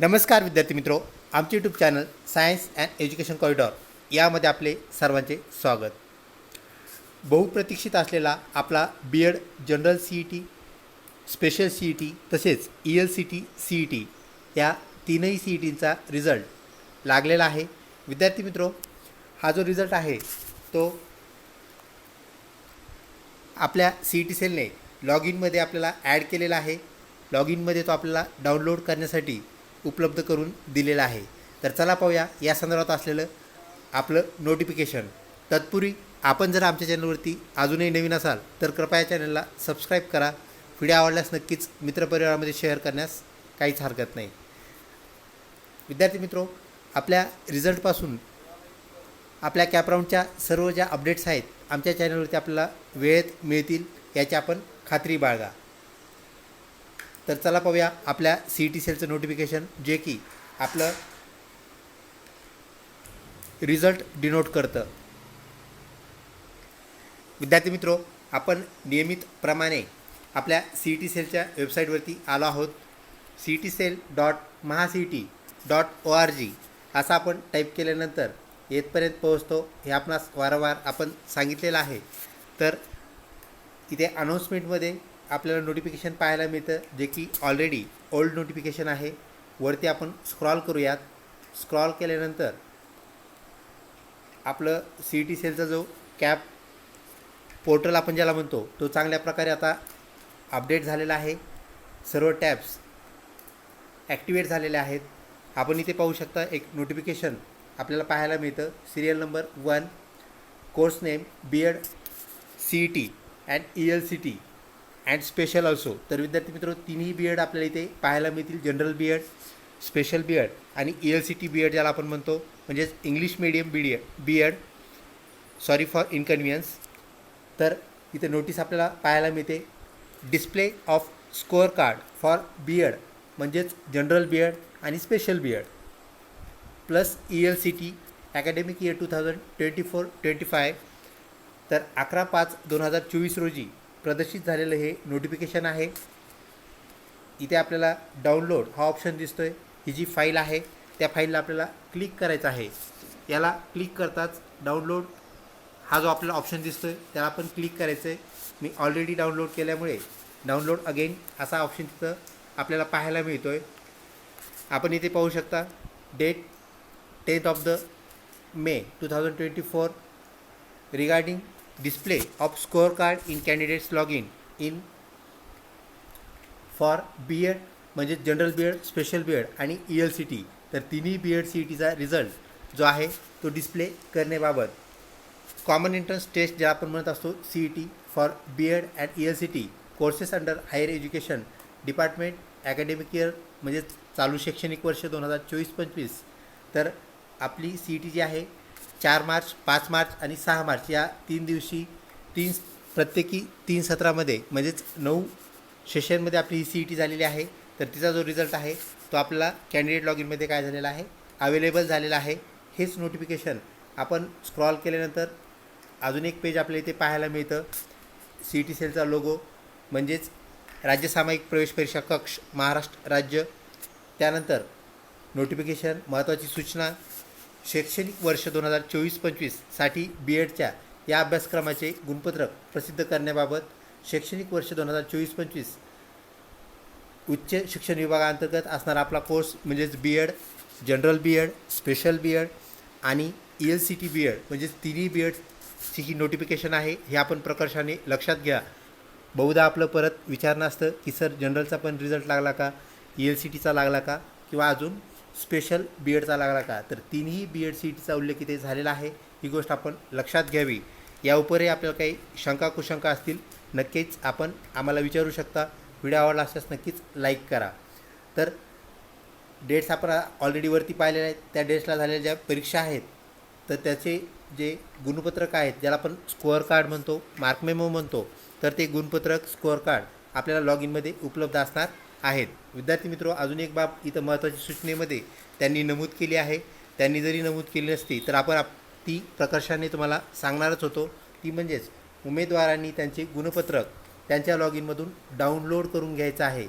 नमस्कार विद्यार्थी मित्रो आमचे YouTube channel science and education corridor यामध्ये आपले सर्वांचे स्वागत. बहुप्रतीक्षित असलेला आपला B Ed general C E T special C E T तसेच E L C T C E T या तीनही सी ई टींचा रिझल्ट लागलेला आहे. विद्यार्थी मित्रो हा जो रिझल्ट आहे तो आपल्या सी ई टी सेलने लॉग इनमध्ये आपल्याला ॲड केलेला आहे. लॉग इनमध्ये तो आपल्याला डाउनलोड करण्यासाठी उपलब्ध करून दिलेलं आहे. तर चला पाहूया या संदर्भात असलेलं आपलं नोटिफिकेशन तत्पूर्वी आपण जर आमच्या चॅनलवरती अजूनही नवीन असाल तर कृपया चॅनलला सबस्क्राईब करा. व्हिडिओ आवडल्यास नक्कीच मित्रपरिवारामध्ये शेअर करण्यास काहीच हरकत नाही. विद्यार्थी मित्रो आपल्या रिझल्टपासून आपल्या कॅपराऊंडच्या सर्व ज्या अपडेट्स आहेत आमच्या चॅनलवरती आपल्याला वेळेत मिळतील याची आपण खात्री बाळगा. तर चला पाहूया आपल्या सी टी सेलचं नोटिफिकेशन जे की आपलं रिझल्ट डिनोट करतं. विद्यार्थी मित्रो आपण नियमितप्रमाणे आपल्या सी टी सेलच्या वेबसाईटवरती आलो आहोत. C E T cell dot Maha C E T dot O R G असं आपण टाईप केल्यानंतर येथपर्यंत पोहोचतो. हे आपणास वारंवार आपण सांगितलेलं आहे. तर इथे अनाऊन्समेंटमध्ये आपल्याला नोटिफिकेशन पाहायला मिळतं जे की ऑलरेडी ओल्ड नोटिफिकेशन आहे. वरती आपण स्क्रॉल करूयात. स्क्रॉल केल्यानंतर आपलं सी ई टी सेलचा जो कॅप पोर्टल आपण ज्याला म्हणतो तो चांगल्या प्रकारे आता अपडेट झालेला आहे. सर्व टॅब्स ॲक्टिवेट झालेले आहेत. आपण इथे पाहू शकता एक नोटिफिकेशन आपल्याला पाहायला मिळतं. Serial number one course name B Ed C E T and E L C T and special also तर विद्यार्थी मित्र तिन्ही बी एड आपल्याला इथे पाहायला मिळतील. General B Ed special B Ed आणि E L C T B Ed ज्याला आपण म्हणतो. म्हणजेच English medium B D B Ed sorry for inconvenience तर इथे नोटीस आपल्याला पाहायला मिळते. Display of score card for B Ed म्हणजेच जनरल बी एड आणि special B Ed plus E L C T academic year two thousand twenty four twenty five तर अकरा पाच दोन हजार चोवीस रोजी प्रदर्शित झालेलं हे नोटिफिकेशन आहे. इथे आपल्याला डाउनलोड हा ऑप्शन दिसतो आहे ही जी फाईल आहे त्या फाईलला आपल्याला क्लिक करायचं आहे. याला क्लिक करताच डाउनलोड हा जो आपल्याला ऑप्शन दिसतो आहे त्याला आपण क्लिक करायचं आहे मी ऑलरेडी डाउनलोड केल्यामुळे डाउनलोड अगेन असा ऑप्शन तिथं आपल्याला पाहायला मिळतो आहे आपण इथे पाहू शकता date tenth of the May two thousand twenty four regarding display of scorecard in in login log in for B Ed म्हणजे general B Ed special B Ed आणि ई एल सी टी तर तिन्ही B Ed C E टीचा result जो आहे तो display करण्याबाबत common entrance taste ज्या आपण म्हणत असतो C E T for B Ed and E L C T courses under higher education department academic year म्हणजे चालू शैक्षणिक वर्ष दोन हजार चोवीस पंचवीस. तर आपली सी ई टी जी आहे चार मार्च पाच मार्च आणि सहा मार्च या तीन दिवशी तीन प्रत्येकी तीन सत्रामध्ये म्हणजेच नऊ सेशनमध्ये आपली ही सी ई टी झालेली आहे. तर तिचा जो रिझल्ट आहे तो आपला कॅन्डिडेट लॉग इनमध्ये काय झालेला आहे? अवेलेबल झालेला आहे. हेच नोटिफिकेशन आपण स्क्रॉल केल्यानंतर अजून एक पेज आपल्या इथे पाहायला मिळतं. सी ई टी सेलचा लोगो म्हणजेच राज्य सामायिक प्रवेश परीक्षा कक्ष महाराष्ट्र राज्य. त्यानंतर नोटिफिकेशन महत्त्वाची सूचना शैक्षणिक वर्ष दोन हजार चोवीस पंचवीससाठी बी एडच्या या अभ्यासक्रमाचे गुणपत्रक प्रसिद्ध करण्याबाबत शैक्षणिक वर्ष दोन हजार चोवीस पंचवीस उच्च शिक्षण विभागाअंतर्गत असणारा आपला कोर्स म्हणजेच B Ed general B Ed special B Ed आणि E L C T B Ed म्हणजेच तिन्ही बी एडची ही नोटिफिकेशन आहे हे आपण प्रकर्षाने लक्षात घ्या. बहुधा आपलं परत विचारणं असतं की सर जनरलचा पण रिझल्ट लागला का? ई एल सी टीचा लागला का? किंवा अजून स्पेशल बी एडचा लागला का? तर तिन्ही बी एड सी टीचा उल्लेख इथे झालेला आहे. ही गोष्ट आपण लक्षात घ्यावी. या उपरही आपल्याला काही शंका कुशंका असतील नक्कीच आपण आम्हाला विचारू शकता. व्हिडिओ आवडला असल्यास नक्कीच लाईक करा. तर डेट्स आपण ऑलरेडी वरती पाहिलेल्या आहेत. त्या डेट्सला झालेल्या ज्या परीक्षा आहेत तर त्याचे जे गुणपत्रक आहेत ज्याला आपण स्कोअर कार्ड म्हणतो मार्क मेमो म्हणतो तर ते गुणपत्रक स्कोअर कार्ड आपल्याला लॉग इनमध्ये उपलब्ध असणार. आहेत. विद्यार्थी मित्र अजून एक बाब इथं महत्त्वाची सूचनेमध्ये त्यांनी नमूद केली आहे. त्यांनी जरी नमूद केली नसती तर आपण आप ती प्रकर्षाने तुम्हाला सांगणारच होतो. ती म्हणजेच उमेदवारांनी त्यांचे गुणपत्रक त्यांच्या लॉग इनमधून डाउनलोड करून घ्यायचं आहे.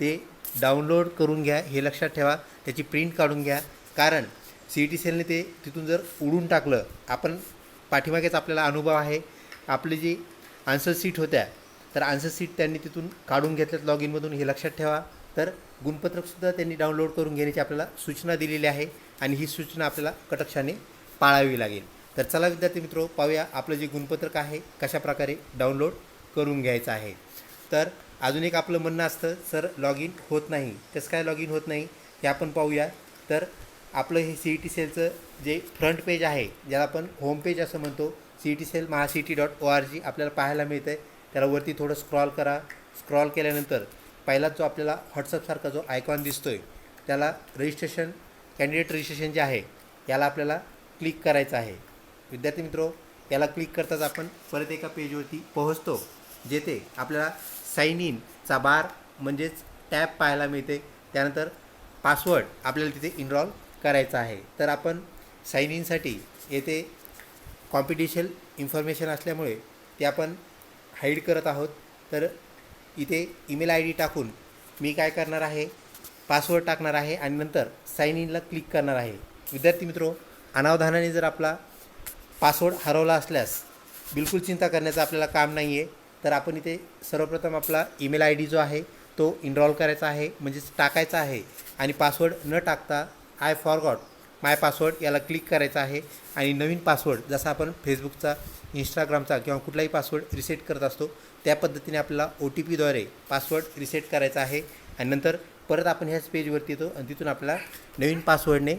ते डाउनलोड करून घ्या हे लक्षात ठेवा. त्याची प्रिंट काढून घ्या. कारण सी टी सेलने ते तिथून जर उडून टाकलं आपण पाठीमागेच आपल्याला अनुभव आहे. आपली जी आन्सर सीट होत्या तर आन्सर सीट त्यांनी तिथून काढून घेतल्यात लॉग इनमधून हे लक्षात ठेवा. तर गुणपत्रकसुद्धा त्यांनी डाउनलोड करून घेण्याची आपल्याला सूचना दिलेली आहे आणि ही सूचना आपल्याला कटक्षाने पाळावी लागेल. तर चला विद्यार्थी मित्रो पाहूया आपलं जे गुणपत्रक आहे कशा प्रकारे डाउनलोड करून घ्यायचं आहे. तर अजून एक आपलं म्हणणं असतं सर लॉग इन होत नाही. कसं काय लॉग इन होत नाही हे आपण पाहूया. तर आपलं हे सी ई टी सेलचं जे फ्रंट पेज आहे ज्याला आपण होम पेज असं म्हणतो C E T cell Mahacet dot O R G आपल्याला पाहायला मिळतं आहे त्याला वरती थोडं स्क्रॉल करा. स्क्रॉल केल्यानंतर पहिला जो आपल्याला व्हॉट्सअपसारखा जो आयकॉन दिसतो आहे त्याला रजिस्ट्रेशन कॅन्डिडेट रजिस्ट्रेशन जे आहे याला आपल्याला क्लिक करायचं आहे. विद्यार्थी मित्रो याला क्लिक करताच आपण परत एका पेजवरती पोहोचतो जेथे आपल्याला साईन इनचा बार म्हणजेच टॅब पाहायला मिळते. त्यानंतर पासवर्ड आपल्याला तिथे इनरॉल करायचा आहे. तर आपण साईन इनसाठी येथे कॉम्पिटिशन इन्फॉर्मेशन असल्यामुळे ते आपण हाईड करत आहोत तर इथे ईमेल आय डी टाकून मी काय करणार आहे? पासवर्ड टाकणार आहे आणि नंतर साईन इनला क्लिक करणार आहे. विद्यार्थी मित्रो अनावधानाने जर आपला पासवर्ड हरवला असल्यास बिलकुल चिंता करण्याचं आपल्याला काम नाही आहे तर आपण इथे सर्वप्रथम आपला ईमेल आय डी जो आहे तो इनरॉल करायचा आहे म्हणजेच टाकायचा आहे. आणि पासवर्ड न टाकता आय फॉरगॉट माय पासवर्ड याला क्लिक करायचा आहे. आणि नवीन पासवर्ड जसा आपण फेसबुकचा इंस्टाग्रामचा किंवा कुठलाही पासवर्ड रिसेट करत असतो त्या पद्धतीने आपल्याला ओ टी पीद्वारे पासवर्ड रिसेट करायचा आहे. आणि नंतर परत आपण ह्याच पेजवरती येतो आणि तिथून आपल्याला नवीन पासवर्डने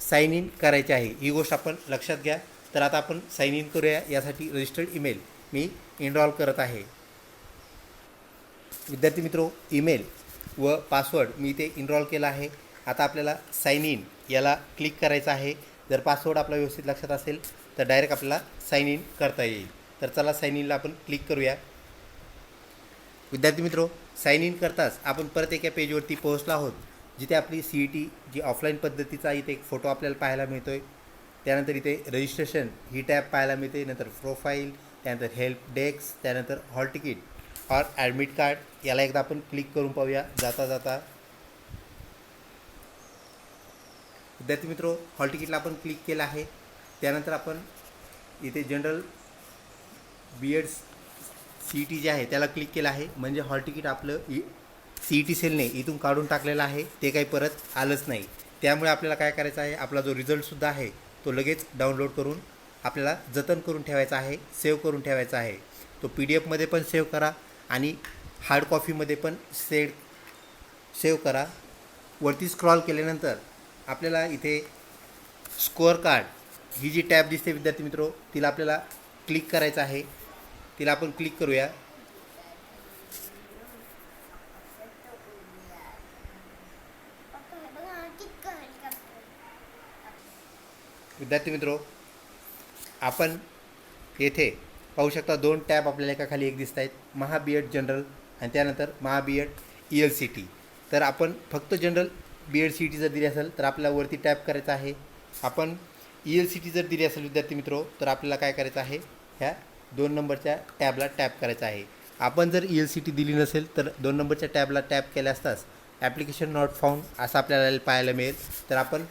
साईन इन करायचे आहे. ही गोष्ट आपण लक्षात घ्या. तर आता आपण साईन इन करूया. यासाठी रजिस्टर्ड ईमेल मी इनरॉल करत आहे. विद्यार्थी मित्रो ईमेल व पासवर्ड मी ते इनरॉल केला आहे. आता आपल्याला साईन इन याला क्लिक करायचं आहे. जर पासवर्ड आपला व्यवस्थित लक्षात असेल तर डायरेक्ट आपल्याला साईन इन करता येईल. तर चला साईन इनला आपण क्लिक करूया. विद्यार्थी मित्रो साईन इन करताच आपण परत एका पेजवरती पोहोचलो आहोत जिथे आपली सी ई टी जी ऑफलाईन पद्धतीचा इथे एक फोटो आपल्याला पाहायला मिळतो आहे त्यानंतर इथे रजिस्ट्रेशन ही टॅब पाहायला मिळते. नंतर प्रोफाईल त्यानंतर हेल्प डेस्क त्यानंतर हॉल तिकीट और ॲडमिट कार्ड याला एकदा आपण क्लिक करून पाहूया. जाता जाता विद्यार्थी मित्रो हॉल तिकीटला आपण क्लिक केलं आहे. त्यानंतर आपण इथे general B Ed C E T जे आहे त्याला क्लिक केलं आहे. म्हणजे हॉल तिकीट आपलं ई सी ई टी सेलने इथून काढून टाकलेलं आहे. ते काही परत आलंच नाही. त्यामुळे आपल्याला काय करायचं आहे आपला जो रिझल्टसुद्धा आहे तो लगेच डाउनलोड करून आपल्याला जतन करून ठेवायचा आहे सेव्ह करून ठेवायचा आहे. तो पी डी एफमध्ये पण सेव्ह करा आणि हार्ड कॉफीमध्ये पण सेड सेव्ह करा. वरती स्क्रॉल केल्यानंतर आपल्याला इथे स्कोअर कार्ड ही जी टॅब दिसते विद्यार्थी मित्रो तिला आपल्याला क्लिक करायचं आहे. तिला आपण क्लिक करूया. विद्यार्थी मित्रो आपण येथे पाहू शकता दोन टॅब आपल्याला एका खाली एक दिसत आहेत महा बी एड जनरल आणि त्यानंतर Maha B Ed E L C T तर आपण फक्त general B Ed C T जर दिली असेल तर आपल्याला वरती टॅप करायचं आहे. आपण ई एल सी टी जर दिली असेल विद्यार्थी मित्रो तर आपल्याला काय करायचं आहे? ह्या दोन नंबरच्या टॅबला टॅप करायचं आहे. आपण जर ई एल सी टी दिली नसेल तर दोन नंबरच्या टॅबला टॅप केल्या असताच ॲप्लिकेशन नॉट फाउंड असं आपल्याला पाहायला मिळेल. तर आपण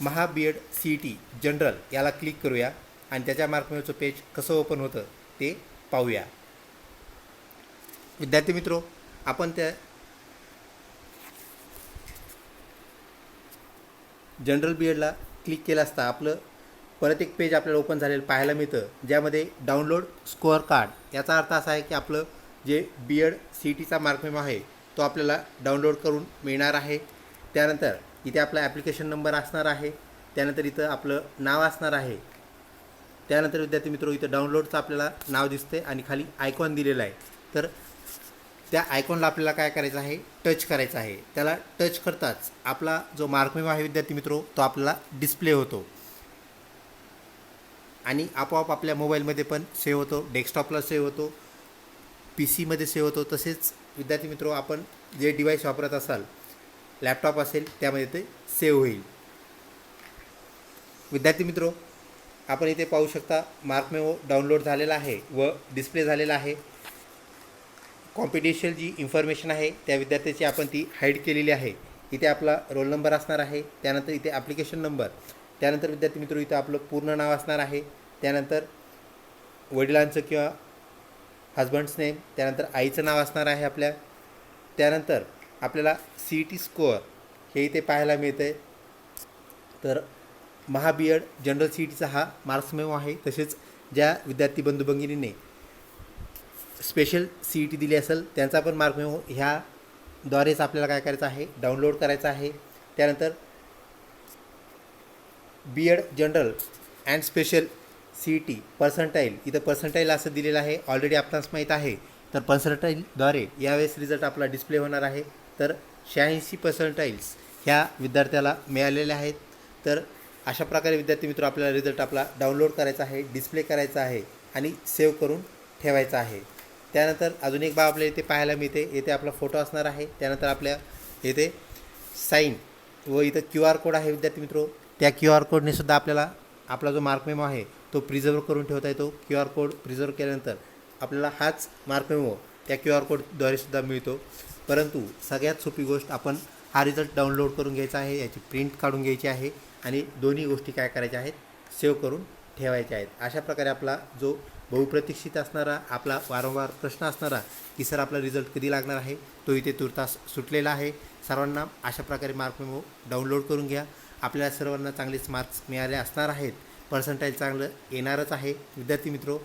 Maha B Ed C E T general याला क्लिक करूया आणि त्याच्या मार्कमेचं पेज कसं ओपन होतं ते पाहूया. विद्यार्थी मित्रो आपण त्या जनरल बी एडला क्लिक केलं असता आपलं परत एक पेज आपल्याला ओपन झालेलं पाहायला मिळतं. ज्यामध्ये डाउनलोड स्कोअर कार्ड याचा अर्थ असा आहे की आपलं जे बी एड सी टीचा मार्कमेम आहे तो आपल्याला डाउनलोड करून मिळणार आहे. त्यानंतर इथे आपला ॲप्लिकेशन नंबर असणार आहे. त्यानंतर इथं आपलं नाव असणार आहे. त्यानंतर विद्यार्थी मित्र इथं डाउनलोडचं आपल्याला नाव दिसते आणि खाली आयकॉन दिलेलं आहे. तर त्या आयकॉनला आपल्याला काय करायचं आहे? टच करायचं आहे. त्याला टच करताच आपला जो मार्कमेव आहे विद्यार्थी मित्रो तो आपल्याला डिस्प्ले होतो. आणि आपोआप आपल्या मोबाईलमध्ये पण सेव्ह होतो. डेस्कटॉपला सेव्ह होतो. पी सीमध्ये सेव्ह होतो. तसेच विद्यार्थी मित्रो आपण जे डिव्हाइस वापरत असाल लॅपटॉप असेल त्यामध्ये ते सेव्ह होईल. विद्यार्थी मित्रो आपण इथे पाहू शकता मार्कमेमो डाउनलोड झालेला आहे व डिस्प्ले झालेला आहे. कॉम्पिटिशन जी इन्फॉर्मेशन आहे त्या विद्यार्थ्याची आपण ती हाईड केलेली आहे. इथे आपला रोल नंबर असणार आहे त्यानंतर इथे ॲप्लिकेशन नंबर त्यानंतर विद्यार्थी मित्र इथं आपलं पूर्ण नाव असणार आहे त्यानंतर वडिलांचं किंवा हजबंड्स नेम त्यानंतर आईचं नाव असणार आहे आपल्या त्यानंतर आपल्याला सी ई टी स्कोअर हे इथे पाहायला मिळतं आहे तर महा जनरल सी ई टीचा हा मार्क्स मेमो आहे. तसेच ज्या विद्यार्थी बंधू भगिनीने स्पेशल सी ई टी दिली असेल त्यांचा पण मार्क मेमो ह्याद्वारेच आपल्याला काय करायचं आहे डाउनलोड करायचं आहे. त्यानंतर B Ed general and special C E T percentile इथं पर्संटाईल असं दिलेलं आहे ऑलरेडी आपणास माहीत आहे. तर पर्संटाईलद्वारे यावेळेस रिझल्ट आपला डिस्प्ले होणार आहे. तर शहाऐंशी पर्संटाईल्स ह्या विद्यार्थ्याला मिळालेल्या आहेत. तर अशा प्रकारे विद्यार्थी मित्र आपल्याला रिझल्ट आपला डाउनलोड करायचा आहे डिस्प्ले करायचा आहे आणि सेव्ह करून ठेवायचा आहे. त्यानंतर अजून एक बाब आपल्या इथे पाहायला मिळते. येथे आपला फोटो असणार आहे. त्यानंतर आपल्या येथे साईन व इथं क्यू आर कोड आहे विद्यार्थी मित्रो. त्या क्यू आर कोडने सुद्धा आपल्याला आपला जो मार्क मेमो आहे तो प्रिझर्व करून ठेवता येतो. क्यू आर कोड प्रिझर्व केल्यानंतर आपल्याला हाच मार्क मेमो त्या क्यू आर कोडद्वारे सुद्धा मिळतो. परंतु सगळ्यात सोपी गोष्ट आपण हा रिझल्ट डाउनलोड करून घ्यायचा आहे याची प्रिंट काढून घ्यायची आहे आणि दोन्ही गोष्टी काय करायच्या आहेत? सेव्ह करून ठेवायच्या आहेत. अशा प्रकारे आपला जो बहुप्रतीक्षित असणारा आपला वारंवार प्रश्न असणारा की सर आपला रिझल्ट कधी लागणार आहे? तो इथे तुर्तास सुटलेला आहे. सर्वांना अशा प्रकारे मार्क मेमो डाउनलोड करून घ्या. आपल्याला सर्वांना चांगलेच मार्क्स मिळाले असणार आहेत. पर्सेंटाईल चांगलं येणारच आहे. विद्यार्थी मित्रो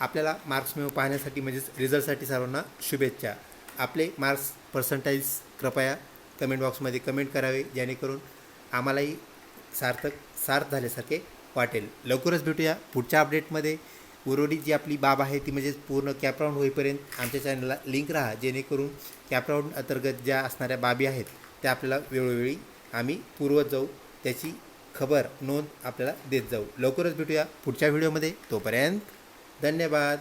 आपल्याला मार्क्स मेमो पाहण्यासाठी म्हणजेच रिझल्टसाठी सर्वांना शुभेच्छा. आपले मार्क्स पर्सेंटाईल्स कृपया कमेंट बॉक्समध्ये कमेंट करावे जेणेकरून आम्हालाही सार्थक सार्थ झाल्यासारखे वाटेल. लवकरच भेटूया पुढच्या अपडेटमध्ये उर्वरित जी आपली बाब आहे ती म्हणजेच पूर्ण कॅपराऊंड होईपर्यंत आमच्या चॅनलला लिंक राहा जेणेकरून कॅपराऊंड अंतर्गत ज्या असणाऱ्या बाबी आहेत त्या आपल्याला वेळोवेळी आम्ही पुरवत जाऊ त्याची खबर नोंद आपल्याला देत जाऊ. लवकरच भेटूया पुढच्या व्हिडिओमध्ये तोपर्यंत धन्यवाद.